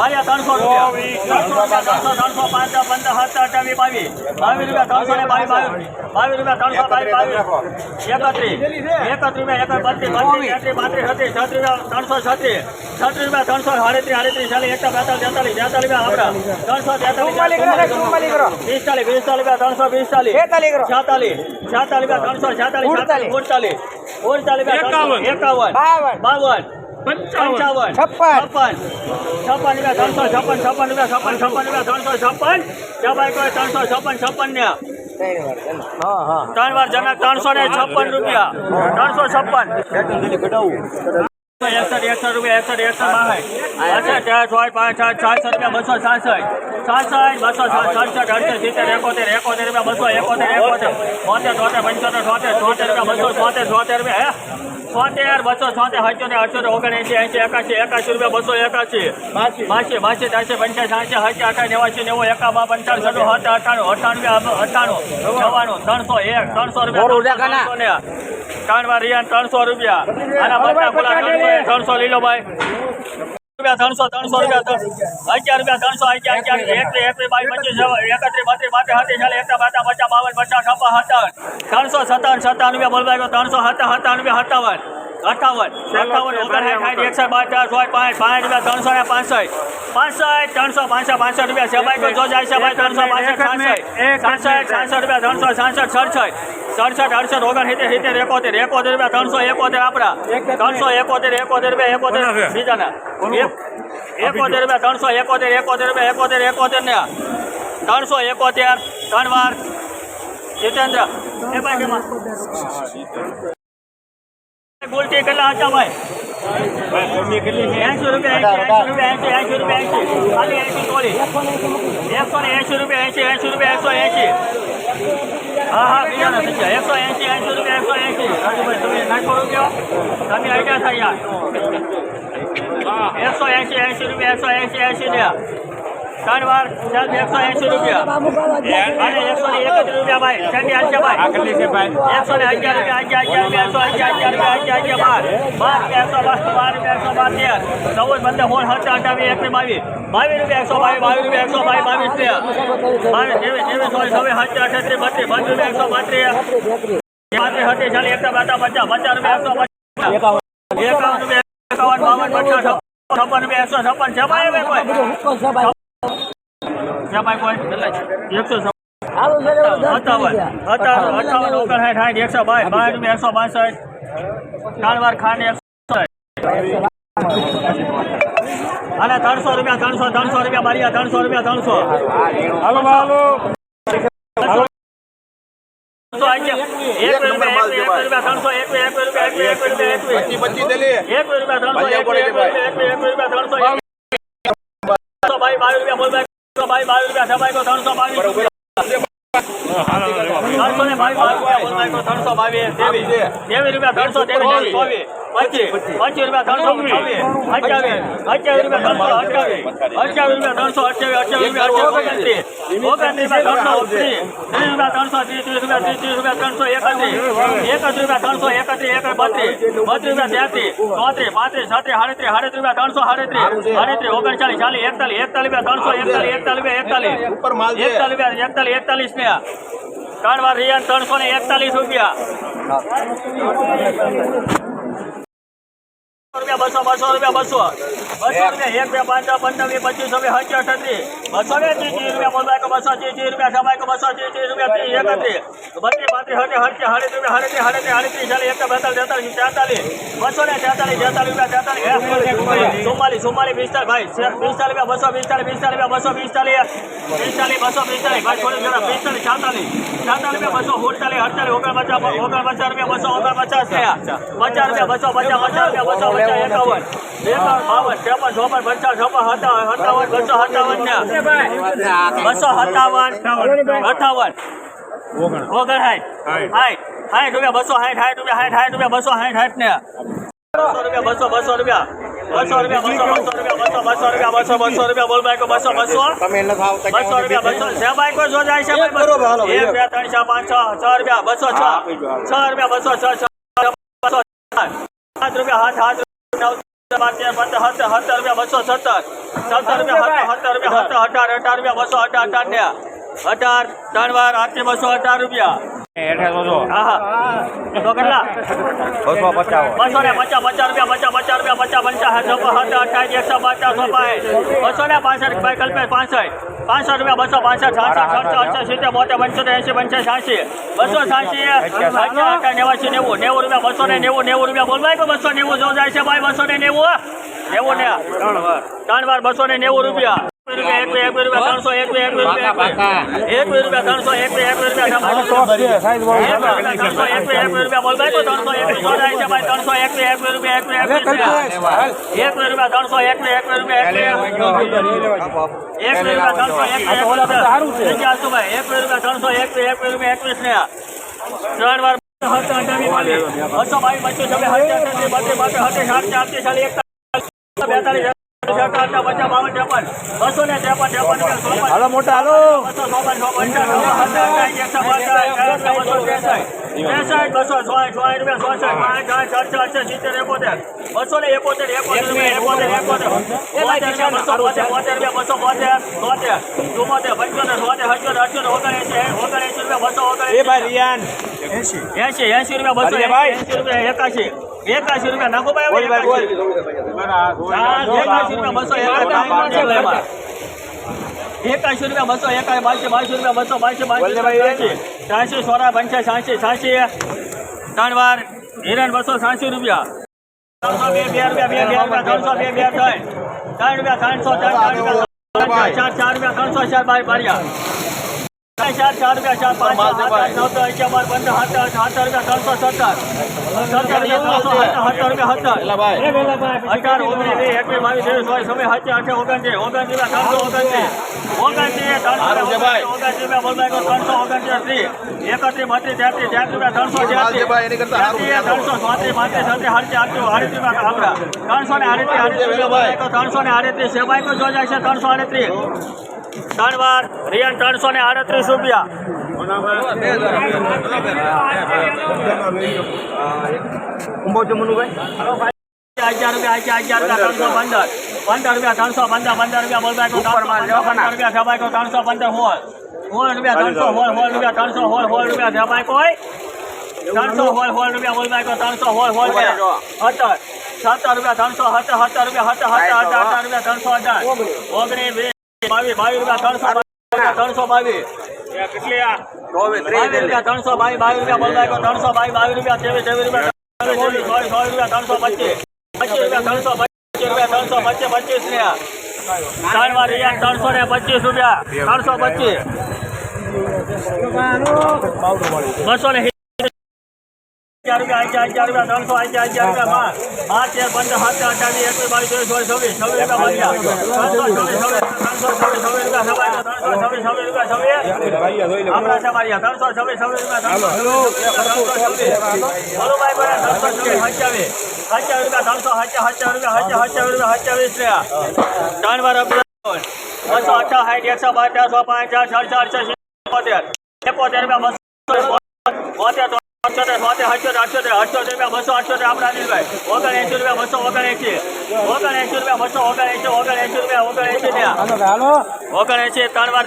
ભાઈ ત્રણસો રૂપિયા. ત્રણસો ત્રણસો ત્રણસો પાંચ પંદર સત્તર અઠાવી બાવીસ બાવીસ રૂપિયા ત્રણસો ને બાવીસ બાવીસ. બાવીસ રૂપિયા ત્રણસો બાવીસ બાવીસ. એકત્રીસ. એકત્રીસ રૂપિયા એક બત્રીસ બત્રીસ તેત્રીસ પાંત્રીસ છત્રીસ છત્રીસ રૂપિયા ત્રણસો છત્રીસ. છત્રીસ રૂપિયા ત્રણસો સાડત્રીસ સાડત્રીસ ચાલીસ એકસો બેતાલીસ તેતાલીસ તેતાલીસ રૂપિયા આપણા ત્રણસો તેતાલીસ પિસ્તાલીસ પિસ્તાલીસ રૂપિયા ત્રણસો પિસ્તાલીસ. છેતાલીસ છેતાલીસ. રૂપિયા ત્રણસો છેતાલીસ ઉડતાલીસ. ઉડતાલીસ. ઉડતાલીસ રૂપિયા એકાવન. બાવન. બાવન. પંચાવન. છપ્પન. છપ્પન. છપ્પન રૂપિયા ત્રણસો છપ્પન છપ્પન રૂપિયા છપ્પન છપ્પન રૂપિયા ત્રણસો છપ્પન. છપ્પન કોઈ ત્રણસો છપ્પન છપ્પન ને. ત્રણ વાર જનક ત્રણસો ને છપ્પન રૂપિયા. ત્રણસો છપ્પન. એકસઠ એકસઠ રૂપિયા એકસઠ એકસઠ બાસઠ અડસઠ ચાર છ પાંચ છ છાસઠ રૂપિયા બસો છાસઠ છાસઠ બસો અડસઠ સિત્તેર એકોતેર એકોતેર રૂપિયા બસો એકોતેર એકોતેર બોતેર ચોતેર પંચોતેર છોતેર છોતેર રૂપિયા બસો છોતેર છોતેર રૂપિયા છોતેર બસો છોતેર અઠ્યોતેર અઠ્યોતર ઓગણએંસી એંસી એકાસી એકાસી રૂપિયા બસો એકાસી બાસી બાસી ત્રણસી પંચ્યાસી સાસી સત્યા અઠા નેવાસી નેવું એકાબા પંચાવન છન્નું સત્તર અઠાણું અઠાણું રૂપિયા અઠાણું નવ્વાણું ત્રણસો એક ત્રણસો રૂપિયા ત્રણ વાર રિયાન ત્રણસો રૂપિયા. આના બધા ખુલ્લા ત્રણસો લીલો ભાઈ. રૂપિયા ત્રણસો ત્રણસો રૂપિયા અગિયાર રૂપિયા ત્રણસો, અગિયાર અગિયાર. એકત્રીસ એકત્રીસ બાવીસ પચીસ એકત્રીસ બત્રીસ બાત્રીસ હતી ચાલે. એકતા, બાતા, પચાસ, બાવન, પચાસ સત્તાવન. ત્રણસો, સત્તાવન સત્તાવન રૂપિયા બોલવા ગયો ત્રણસો સત્તા સત્તાવન રૂપિયા સત્તાવન. અઠાવન અઠાવન ઓગણસાઠ સાઠ એકસઠ બાર છ પાંચ પાંચ રૂપિયા ત્રણસો ને પાંસઠ. પાંસઠ ત્રણસો પાંસઠ પાંસઠ રૂપિયા. સેવાય તો જો જાય છે ભાઈ ત્રણસો પાંસઠ સાસઠ. સાસઠ સાસઠ રૂપિયા ત્રણસો સાસઠ સડસઠ સડસઠ અડસઠ ઓગણસિત્તેર સિત્તેર એકોતેર એકોતેર રૂપિયા ત્રણસો એકોતેર આપણા ત્રણસો એકોતેર એકોતેર રૂપિયા એકોતેર બીજાના. એકોતેર રૂપિયા ત્રણસો એકોતેર એકોતેર રૂપિયા એકોતેર એકોતેર ને ત્રણસો એકોતેર ત્રણ વાર. જીતેન્દ્ર. એ ભાઈ ગુલટી કેટલા હતા ભાઈ? એંશી રૂપિયા એંશી એંશી રૂપિયા એંશી એંશી રૂપિયા એસી ખાલી એસી તોડી એકસો ને એંશી રૂપિયા એંશી એંશી રૂપિયા એકસો એંશી. હા હા બીજા ના થઈ એકસો એંશી એંશી રૂપિયા એકસો એંશી. રાજુભાઈ તમે નાખો રૂપિયો. તમે આઈડિયા થાય યાર. એકસો એંશી એંશી રૂપિયા એકસો એંશી એંશી ને ત્રણ વાર ચાલ એકસો એંશી રૂપિયા અને એકસો ને એકત્રીસ રૂપિયા ભાઈ ઠંડી હાલશે ભાઈ એકસો ને અગિયાર રૂપિયા અગિયાર અગિયાર રૂપિયા એકસો અગિયાર અગિયાર રૂપિયા અગિયાર અગિયાર બાર બાર રૂપિયા એકસો બાર બાર રૂપિયા એકસો બાર તેર ચૌદ પંદર સોળ સત્તર અઠાવીસ એકવીસ બાવીસ બાવીસ રૂપિયા એકસો બાવીસ બાવીસ રૂપિયા એકસો બાવીસ બાવીસ ને બાવીસ ત્રેવીસ ત્રેવીસ ચોવીસ છવ્વીસ સત્તર અઠત્રીસ બત્રીસ બત્રીસ રૂપિયા એકસો બત્રીસ પાંત્રીસ હતી ચાલી એકસો પચાસ પચાસ પચાસ રૂપિયા એકસો પચાસ એકાવન રૂપિયા એકાવન બાવન પચાસ છપ્પન રૂપિયા એકસો છપ્પન છપાય ભાઈ કોઈ છપાય કોઈ એકસો છપ્પન અઠાવન અઠાવન અઠાવન ઓગણસાઠ સાઠ એકસો બાવીસ બાવીસ રૂપિયા એકસો બાસઠ ત્રણ વાર ખાંડ એકસો અને ત્રણસો રૂપિયા ત્રણસો ત્રણસો રૂપિયા બારીયા ત્રણસો રૂપિયા ત્રણસો હાલો હાલો એક રૂપિયા એક રૂપિયા ત્રણસો એક એક રૂપિયા એક એક રૂપિયા એક એક રૂપિયા ત્રણસો એક એક રૂપિયા એક એક રૂપિયા ત્રણસો એક ત્રણસો બાવીસ બાવીસ રૂપિયા બોલ ત્રણસો બાવીસ બાવીસ રૂપિયા સભાઈ કો ત્રણસો બાવીસ રૂપિયા ત્રણસો ને બાવીસ બાવીસ રૂપિયા બોલ ભાઈ કો ત્રણસો બાવીસ ત્રેવીસ. ત્રેવીસ રૂપિયા ત્રણસો ત્રેવીસ ચોવીસ પચીસ પચીસ. રૂપિયા ત્રણસો અઠ્યાવીસ અઠ્યાવીસ રૂપિયા ત્રણસો અઠ્યાવીસ અઠ્યાવીસ રૂપિયા ત્રણસો અઠ્યાવીસ અઠ્યાવીસ રૂપિયા ત્રણસો ત્રીસ રૂપિયા ત્રણસો ત્રીસ રૂપિયા ત્રણસો એકત્રીસ. એકત્રીસ રૂપિયા ત્રણસો એકત્રીસ એક બત્રીસ. બત્રીસ રૂપિયા ત્યાંત્રીસ ચોત્રીસ પાંત્રીસ છત્રીસ સાડત્રીસ સાડત્રીસ રૂપિયા ત્રણસો સાડત્રીસ. સાડત્રીસ ઓગણચાલીસ ચાલીસ એકતાલીસ એકતાલીસ રૂપિયા ત્રણસો એકતાલીસ એકતાલીસ એકતાલીસ. એકતાલીસ રૂપિયા એકતાલીસ એકતાલીસ ને ત્રણ વાર રિયાન ત્રણસો ને એકતાલીસ રૂપિયા. રૂપિયા, બસો બસો રૂપિયા, બસો. બસો રૂપિયા, એક બે પંદર, વીસ, પચીસ રૂપિયા હજી અઠત્રીસ બસો ને રૂપિયા બસો ચાલીસ એક બેતાલીસ તેતાલીસ તેતાલીસ બસો ને તેતાલીસ તેતાલીસ રૂપિયા તેતાલીસ ચુમ્માલીસ બસો જરા પિસ્તાલીસ છાતાલીસ છાતાલીસ રૂપિયા, બસો અડતાલીસ બસો ઓગણપચાસ થયા પચાસ રૂપિયા, બસો પચાસ પચાસ રૂપિયા બસો પચાસ, એકાવન. બસો સત્તાવન અઠાવન. ઓગણસાઠ સાઠ. સાઠ. રૂપિયા બસો સાઠ સાઠ રૂપિયા સાઠ સાઠ રૂપિયા બસો સાઠ સાઠ ને બસો રૂપિયા બસો બસો રૂપિયા. બસો રૂપિયા બસો બસો રૂપિયા બસો બસો રૂપિયા બસો બસો રૂપિયા બોલ ભાઈ બસો બસો બસો રૂપિયા બસો છે ભાઈ કોઈ જો જાય છે એક બે ત્રણ પાંચ છ છ રૂપિયા બસો છ. છ રૂપિયા બસો છ છ બસો સાત રૂપિયા હાથ હાથ બસો સત્તર. સત્તર રૂપિયા સત્તર રૂપિયા સત્તર અઢાર અઢાર રૂપિયા બસો અઢાર અઢાર ને અઢાર ત્રણ વાર આઠથી બસો અઢાર રૂપિયા. તો કેટલા? બસો પચાસ. બસો ને પચાસ પચાસ રૂપિયા પચાસ પચાસ રૂપિયા પચાસ પંચાસ અઠાવીસ એકસો પચાસ બસો ને પાસઠ ભાઈ કલ્પેશ પાસઠ. પાસઠ રૂપિયા બસો પાસઠ સાતસો સાતસો અડસો સિત્તેર બોતેર પંચોતેર એંસી પંચાસ છ્યાસી બસો છ્યાસી અઠ્યાસી નેવાસી નેવું. નેવું રૂપિયા બસો ને નેવું નેવું રૂપિયા. બોલ ભાઈ બસો નેવું જો જાય છે ભાઈ બસો ને નેવું નેવું ને ત્રણ વાર બસો ને નેવું રૂપિયા. રૂપિયા એક એક રૂપિયા ત્રણસો એક એક રૂપિયા એક રૂપિયા ત્રણસો એક એક રૂપિયા ત્રણસો એક એક રૂપિયા બોલ ભાઈ ત્રણસો એક જાય છે ભાઈ ત્રણસો એક એક રૂપિયા એક એક રૂપિયા એક રૂપિયા ત્રણસો એક એક રૂપિયા એક એક રૂપિયા ત્રણસો એક એક રૂપિયા ભાઈ એક રૂપિયા ત્રણસો એક એક રૂપિયા એકવીસ ને ત્રણ વાર બસો બાવીસ પચીસ છવ્વીસ સત્યાસી બત્રીસ બત્રીસ સત્રીસ સાત ચારથી ચાલીસ એકતાલીસ બેતાલીસ હાલો મોટા હાલો. બસો એકસો એકોતેર. ને એકોતેર એકોતેર રૂપિયા એકોતેર એકોતેર. બોતેર બસો બોતેર બોતેર ચુમ્મોતેર પંચોતેર સોતેર અઠ્યોતેર અઠ્યોતેર ઓગણએંસી ઓગણએંસી રૂપિયા બસો એ એસી એંસી એંસી રૂપિયા બસો બોલીએ રૂપિયા એકાશી. એકાશી રૂપિયા નાખો ભાઈ બોલ ભાઈ બોલ એકાશી રૂપિયા બસો એકાશી રૂપિયા બસો રૂપિયા બસો ભાઈ. ત્યાંસી ત્યાંસી સોળા પંચા છ્યાસી છ્યાસી ત્રણ વાર હિરણ બસો છ્યાસી રૂપિયા ત્રણસો બે બે રૂપિયા બે બે રૂપિયા ત્રણસો બે બે ત્રણ ત્રણ રૂપિયા ત્રણસો ત્રણ ચાર રૂપિયા ચાર ચાર રૂપિયા ત્રણસો ચાર બાર બારિયા ચાર ચાર રૂપિયા ચાર પાંચ સાત આઠ નવ દસ અગિયાર પંદર સત્તર સત્તર રૂપિયા ત્રણસો સત્તર સત્તર રૂપિયા ત્રણસો રૂપિયા સત્તર અઢાર ઓગણીસ વીસ એકવીસ બાવીસ ત્રેવીસ ઓગણત્રીસ ઓગણત્રીસ ત્રણસો ઓગણત્રીસ ઓગણત્રીસ ત્રણસો ઓગણત્રીસ રૂપિયા ત્રણસો ઓગણત્રીસ એકત્રીસ બત્રીસ તેત્રીસ તેત્રીસ રૂપિયા ત્રણસો તેત્રીસ ત્રણસો ચોત્રીસ પાંત્રીસ છત્રીસ આડત્રીસ આડત્રીસ આડત્રીસ રૂપિયા આપણા ત્રણસો ને આડત્રીસ ત્રણસો ને આડત્રીસ સેવાય તો જોઈ જાય છે ત્રણસો આડત્રીસ. ત્રણ વાર રિયન ત્રણસો ને આડત્રીસ રૂપિયા. અગિયાર રૂપિયા અગિયાર રૂપિયા ત્રણસો પંદર. પંદર રૂપિયા ત્રણસો પંદર પંદર રૂપિયા પંદર રૂપિયા સભાઈ કો ત્રણસો પંદર હોળ હોળ રૂપિયા ત્રણસો હોલ હોળ રૂપિયા ત્રણસો હોલ હોળ રૂપિયા સભાઈ કોઈ. ત્રણસો રૂપિયા બોલભાઈ કો ત્રણસો હોળ હોળ સત્તર. સત્તર રૂપિયા ત્રણસો સત્તર સત્તર રૂપિયા સત્તર સત્તર રૂપિયા ત્રણસો હજાર ઓગણીસ. વીસ બાવીસ બાવીસ રૂપિયા ત્રણસો બાવીસ, ત્રણસો બાવીસ બાવીસ રૂપિયા ત્રણસો બાવીસ બાવીસ રૂપિયા બોલભાઈ કો ત્રણસો બાવીસ બાવીસ રૂપિયા ત્રેવીસ ત્રેવીસ રૂપિયા ત્રેવીસ, ચોવીસ ચોવીસ ચોવીસ રૂપિયા ત્રણસો પચીસ. પચીસ રૂપિયા ત્રણસો પચીસ રૂપિયા ત્રણસો પચીસ પચીસ ને. ત્રણ વાર રિયાન ત્રણસો ને પચીસ રૂપિયા ત્રણસો પચીસ. બસો ને અગિયાર રૂપિયા અગિયાર ચાર રૂપિયા ત્રણસો અગિયાર ચાર રૂપિયા બાર. બાર તેર પંદર ચાર અઠાવીસ એકવીસ બાવીસ ત્રેવીસ ચોવીસ છવ્વીસ છવ્વીસ રૂપિયા છવ્વીસ છવ્વીસ ત્રણસો છવ્વીસ છવ્વીસ રૂપિયા સવાઈ ત્રણસો રૂપિયા ત્રણસો છવ્વીસ છવ્વીસ રૂપિયા રૂપિયા રૂપિયા રૂપિયા રૂપિયા બસો રૂપિયા રૂપિયા અઠ્યોતેર આપણા અનિલભાઈ ઓગણએંસી રૂપિયા બસો ઓગણએંસી ઓગણએંસી રૂપિયા બસો ઓગણએંસી ઓગણએંસી રૂપિયા ઓગણએંસી ને ઓગણએંસી ત્રણ વાર